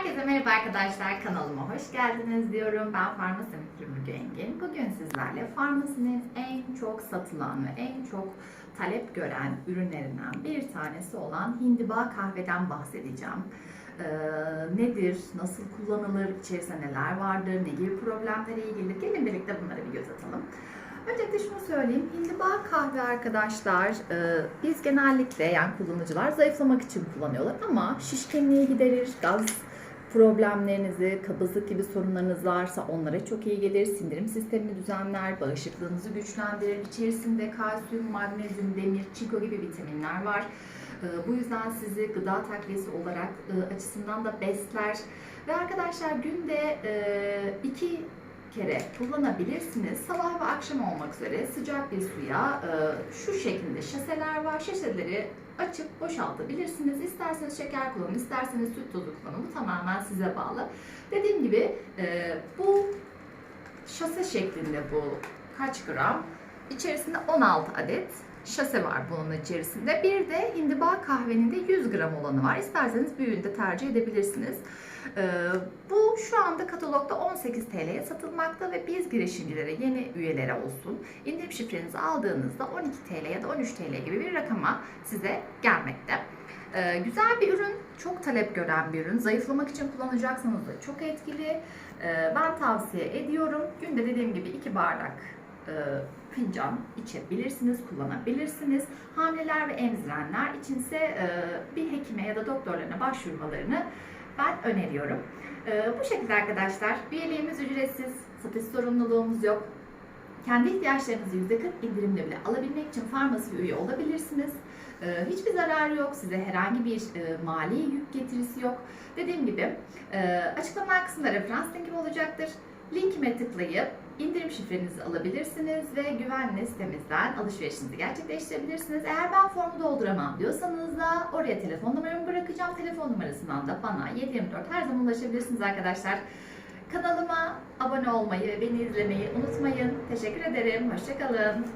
Herkese merhaba arkadaşlar. Kanalıma hoş geldiniz diyorum. Ben Farmasi Müdürü Engin. Bugün sizlerle farmasinin en çok satılan ve en çok talep gören ürünlerinden bir tanesi olan hindiba kahveden bahsedeceğim. Ee, nedir, nasıl kullanılır, içerisinde neler vardır, ne gibi problemlere iyi gelir? Gelin birlikte bunlara bir göz atalım. Öncelikle şunu söyleyeyim. Hindiba kahve arkadaşlar e, biz genellikle yani kullanıcılar zayıflamak için kullanıyorlar ama şişkinliği giderir, gaz problemlerinizi, kabızlık gibi sorunlarınız varsa onlara çok iyi gelir. Sindirim sistemini düzenler, bağışıklığınızı güçlendirir. İçerisinde kalsiyum, magnezyum, demir, çinko gibi vitaminler var. E, Bu yüzden sizi gıda takviyesi olarak e, açısından da besler. Ve arkadaşlar günde e, iki kere kullanabilirsiniz. Sabah ve akşam olmak üzere sıcak bir suya e, şu şekilde şaseler var. Şaseleri açıp boşaltabilirsiniz. İsterseniz şeker kullanın, isterseniz süt tozu kullanın. Bu tamamen size bağlı. Dediğim gibi e, bu şase şeklinde bu kaç gram? İçerisinde 16 adet şase var bunun içerisinde. Bir de hindiba kahvenin de 100 gram olanı var. İsterseniz büyüğünü de tercih edebilirsiniz. Ee, şu anda katalogda 18 TL'ye satılmakta ve biz girişimcilere, yeni üyelere olsun indirim şifrenizi aldığınızda 12 TL ya da 13 TL gibi bir rakama size gelmekte. Ee, güzel bir ürün, çok talep gören bir ürün. Zayıflamak için kullanacaksanız da çok etkili. Ee, ben tavsiye ediyorum. Günde dediğim gibi 2 bardak e, fincan içebilirsiniz, kullanabilirsiniz. Hamileler ve emzirenler içinse e, bir hekime ya da doktorlarına başvurmalarını ben öneriyorum. E, bu şekilde arkadaşlar üyeliğimiz ücretsiz, satış sorumluluğumuz yok. Kendi ihtiyaçlarınızı %40 indirimle bile alabilmek için farmasi üye olabilirsiniz. E, hiçbir zararı yok, size herhangi bir e, mali yük getirisi yok. Dediğim gibi e, açıklama kısmında referans linkim olacaktır. Linkime tıklayıp indirim şifrenizi alabilirsiniz ve güvenli sitemizden alışverişinizi gerçekleştirebilirsiniz. Eğer ben formu dolduramam diyorsanız da oraya telefon numaramı bırakacağım. Telefon numarasından da bana 724 her zaman ulaşabilirsiniz arkadaşlar. Kanalıma abone olmayı ve beni izlemeyi unutmayın. Teşekkür ederim. Hoşçakalın.